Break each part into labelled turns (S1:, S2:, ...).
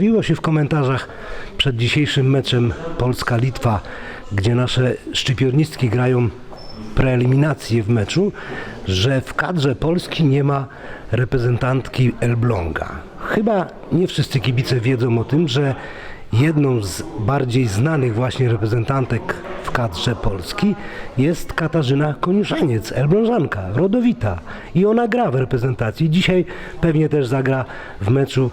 S1: pojawiło się w komentarzach przed dzisiejszym meczem Polska-Litwa, gdzie nasze szczypiornistki grają preeliminację w meczu, że w kadrze Polski nie ma reprezentantki Elbląga. Chyba nie wszyscy kibice wiedzą o tym, że jedną z bardziej znanych właśnie reprezentantek w kadrze Polski jest Katarzyna Koniuszaniec, Elblążanka, rodowita. I ona gra w reprezentacji. Dzisiaj pewnie też zagra w meczu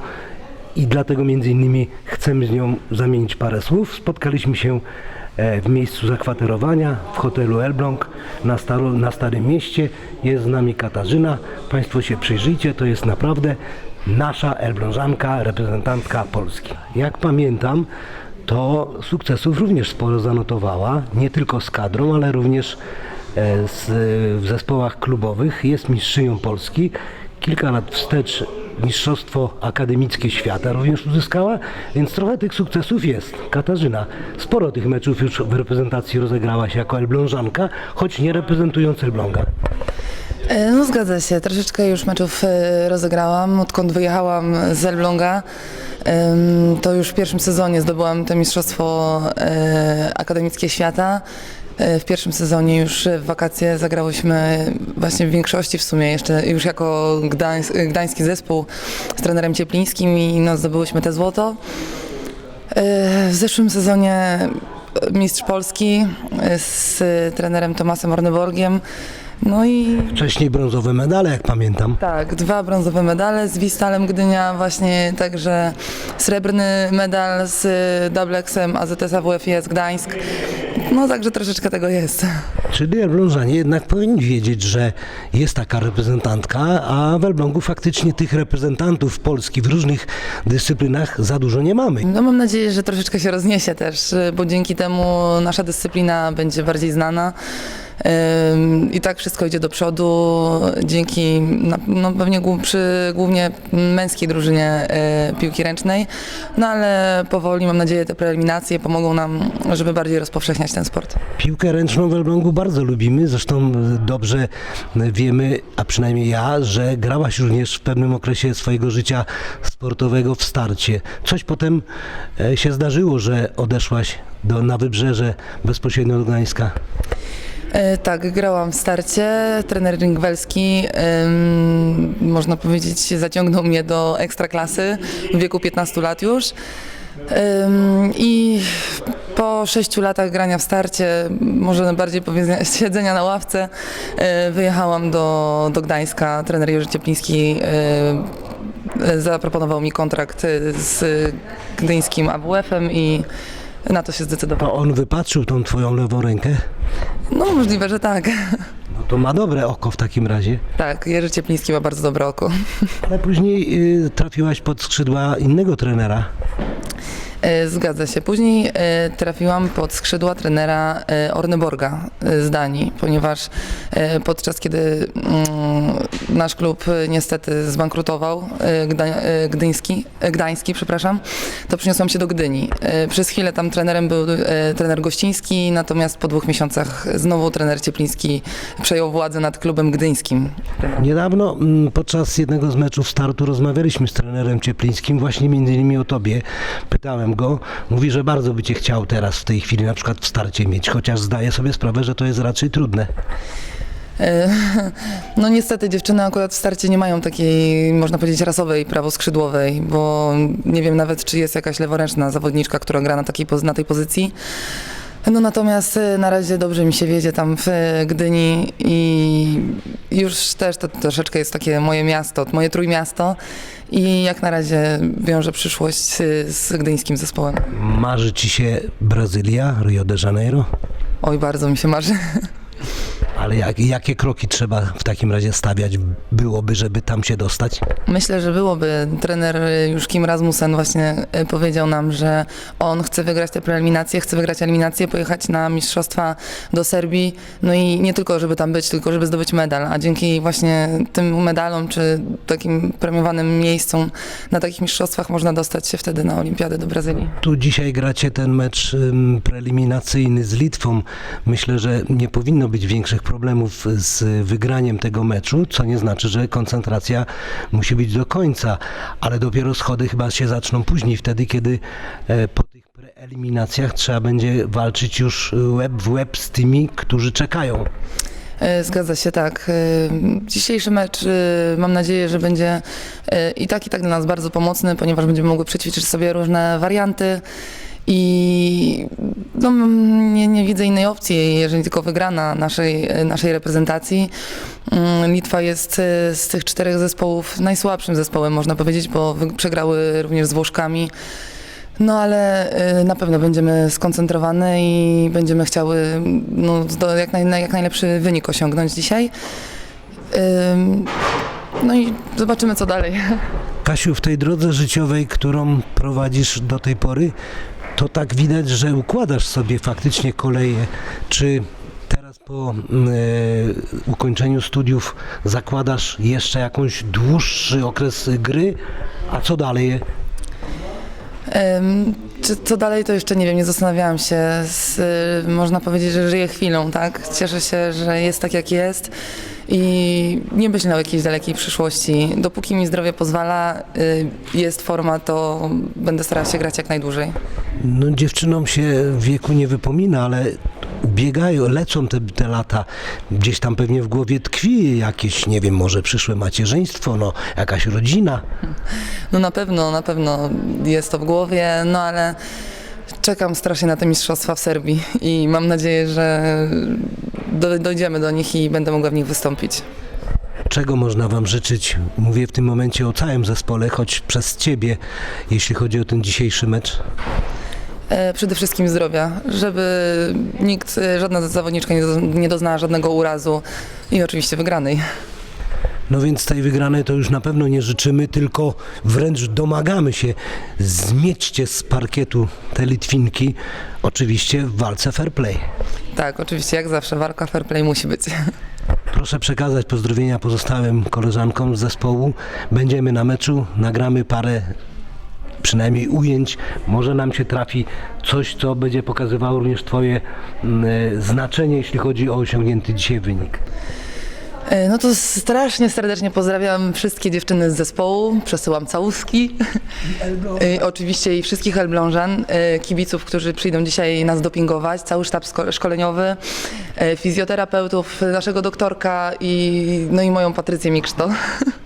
S1: i dlatego między innymi chcemy z nią zamienić parę słów. Spotkaliśmy się e, w miejscu zakwaterowania w hotelu Elbląg na, staro, na Starym Mieście. Jest z nami Katarzyna. Państwo się przyjrzyjcie, to jest naprawdę nasza Elblążanka, reprezentantka Polski. Jak pamiętam, to sukcesów również sporo zanotowała, nie tylko z kadrą, ale również e, z, w zespołach klubowych. Jest mistrzynią Polski. Kilka lat wstecz Mistrzostwo Akademickie Świata również uzyskała, więc trochę tych sukcesów jest. Katarzyna sporo tych meczów już w reprezentacji rozegrała się jako Elblążanka, choć nie reprezentując Elbląga.
S2: E, No zgadza się, troszeczkę już meczów e, rozegrałam, odkąd wyjechałam z Elbląga. To już w pierwszym sezonie zdobyłam to Mistrzostwo e, Akademickie Świata. E, W pierwszym sezonie już w wakacje zagrałyśmy właśnie w większości w sumie jeszcze już jako gdańs, gdański zespół z trenerem Cieplińskim i no, zdobyłyśmy te złoto. E, W zeszłym sezonie mistrz Polski e, z trenerem Tomasem Orneborgiem. No i
S1: Wcześniej brązowe medale, jak pamiętam.
S2: tak, dwa brązowe medale z Wistalem Gdynia, właśnie także srebrny medal z Dublexem AZS AWF-IS Gdańsk. No także troszeczkę tego jest.
S1: Czyli Elblążanie jednak powinni wiedzieć, że jest taka reprezentantka, a w Elblągu faktycznie tych reprezentantów Polski w różnych dyscyplinach za dużo nie mamy.
S2: No mam nadzieję, że troszeczkę się rozniesie też, bo dzięki temu nasza dyscyplina będzie bardziej znana. I tak wszystko idzie do przodu dzięki no pewnie przy głównie męskiej drużynie y, piłki ręcznej, no ale powoli mam nadzieję te preeliminacje pomogą nam, żeby bardziej rozpowszechniać ten sport.
S1: Piłkę ręczną w Elblągu bardzo lubimy, zresztą e, dobrze wiemy, a przynajmniej ja, że grałaś również w pewnym okresie swojego życia sportowego w starcie. Coś potem e, się zdarzyło, że odeszłaś do, na wybrzeże bezpośrednio do Gdańska.
S2: E, Tak, grałam w starcie. Trener Ringwelski, ym, można powiedzieć, zaciągnął mnie do ekstraklasy w wieku 15 lat już. Ym, I po 6 latach grania w starcie, może bardziej powiedzenia, siedzenia na ławce, e, wyjechałam do, do Gdańska. Trener Jerzy Ciepliński e, zaproponował mi kontrakt z gdyńskim AWF-em i na to się zdecydowałam.
S1: To on wypatrzył tą twoją lewą rękę.
S2: No możliwe, że tak.
S1: No to ma dobre oko w takim razie.
S2: Tak, Jerzy Ciepliński ma bardzo dobre oko.
S1: Ale później y, trafiłaś pod skrzydła innego trenera.
S2: E, Zgadza się. Później e, trafiłam pod skrzydła trenera e, Orneborga z Danii, ponieważ podczas kiedy mm, nasz klub niestety zbankrutował, gdyński, gdański, przepraszam, to przyniosłam się do Gdyni. Przez chwilę tam trenerem był trener Gościński, natomiast po dwóch miesiącach znowu trener Ciepliński przejął władzę nad klubem gdyńskim.
S1: Niedawno mm, podczas jednego z meczów startu rozmawialiśmy z trenerem Cieplińskim właśnie między innymi o tobie. Pytałem go, mówi, że bardzo by cię chciał teraz w tej chwili na przykład w starcie mieć, chociaż zdaje sobie sprawę, że to jest raczej trudne.
S2: E, No niestety dziewczyny akurat w starcie nie mają takiej, można powiedzieć, rasowej prawoskrzydłowej, bo nie wiem nawet, czy jest jakaś leworęczna zawodniczka, która gra na, takiej, na tej pozycji. No natomiast e, na razie dobrze mi się wiedzie tam w e, Gdyni i już też to troszeczkę jest takie moje miasto, moje trójmiasto i jak na razie wiążę przyszłość e, z gdyńskim zespołem.
S1: Marzy ci się Brazylia, Rio de Janeiro?
S2: Oj, bardzo mi się marzy.
S1: Ale jak, jakie kroki trzeba w takim razie stawiać byłoby, żeby tam się dostać?
S2: Myślę, że byłoby. Trener już Kim Rasmussen właśnie e, powiedział nam, że on chce wygrać te preeliminacje, chce wygrać eliminację, pojechać na mistrzostwa do Serbii. No i nie tylko, żeby tam być, tylko żeby zdobyć medal. A dzięki właśnie tym medalom, czy takim premiowanym miejscom na takich mistrzostwach można dostać się wtedy na olimpiadę do Brazylii.
S1: Tu dzisiaj gracie ten mecz ym, preeliminacyjny z Litwą. Myślę, że nie powinno być większych problemów z wygraniem tego meczu, co nie znaczy, że koncentracja musi być do końca, ale dopiero schody chyba się zaczną później, wtedy kiedy e, po tych preeliminacjach trzeba będzie walczyć już łeb w łeb z tymi, którzy czekają.
S2: E, Zgadza się, tak. E, Dzisiejszy mecz mam nadzieję, że będzie i tak, i tak dla nas bardzo pomocny, ponieważ będziemy mogły przećwiczyć sobie różne warianty i no, nie, nie widzę innej opcji, jeżeli tylko wygrana naszej, e, naszej reprezentacji. Mm, Litwa jest e, z tych czterech zespołów najsłabszym zespołem, można powiedzieć, bo przegrały również z Włoszkami. No ale y, na pewno będziemy skoncentrowane i będziemy chciały no, jak, naj, jak najlepszy wynik osiągnąć dzisiaj. No i zobaczymy co dalej.
S1: Kasiu, w tej drodze życiowej, którą prowadzisz do tej pory, to tak widać, że układasz sobie faktycznie koleje. Czy teraz po mm, e, ukończeniu studiów zakładasz jeszcze jakąś dłuższy okres gry? A co dalej?
S2: Czy co dalej, to jeszcze nie wiem, nie zastanawiałam się. Z, y, można powiedzieć, że żyję chwilą, tak? Cieszę się, że jest tak jak jest i nie myślę o jakiejś dalekiej przyszłości. Dopóki mi zdrowie pozwala, y, jest forma, to będę starała się grać jak najdłużej.
S1: No dziewczynom się wieku nie wypomina, ale biegają, lecą te, te lata. Gdzieś tam pewnie w głowie tkwi jakieś, nie wiem, może przyszłe macierzyństwo, no jakaś rodzina.
S2: No na pewno, na pewno jest to w głowie, no ale czekam strasznie na te mistrzostwa w Serbii i mam nadzieję, że do, dojdziemy do nich i będę mogła w nich wystąpić.
S1: Czego można Wam życzyć? Mówię w tym momencie o całym zespole, choć przez Ciebie, jeśli chodzi o ten dzisiejszy mecz.
S2: E, przede wszystkim zdrowia, żeby nikt, e, żadna zawodniczka nie, do, nie doznała żadnego urazu i oczywiście wygranej.
S1: No więc tej wygranej to już na pewno nie życzymy, tylko wręcz domagamy się. Zmiećcie z parkietu te Litwinki, oczywiście w walce fair play.
S2: Tak, oczywiście, jak zawsze, walka fair play musi być.
S1: Proszę przekazać pozdrowienia pozostałym koleżankom z zespołu. Będziemy na meczu, nagramy parę przynajmniej ujęć. Może nam się trafi coś, co będzie pokazywało również Twoje mm, e, znaczenie, jeśli chodzi o osiągnięty dzisiaj wynik.
S2: E, No to strasznie serdecznie pozdrawiam wszystkie dziewczyny z zespołu, przesyłam całuski. E, Oczywiście i wszystkich Elblążan, kibiców, którzy przyjdą dzisiaj nas dopingować, cały sztab szkoleniowy, fizjoterapeutów, naszego doktorka i, no i moją Patrycję Mikszto.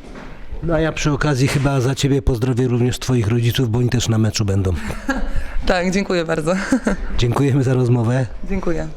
S1: No a ja przy okazji chyba za Ciebie pozdrowię również Twoich rodziców, bo oni też na meczu będą.
S2: Tak, dziękuję bardzo.
S1: Dziękujemy za rozmowę.
S2: Dziękuję.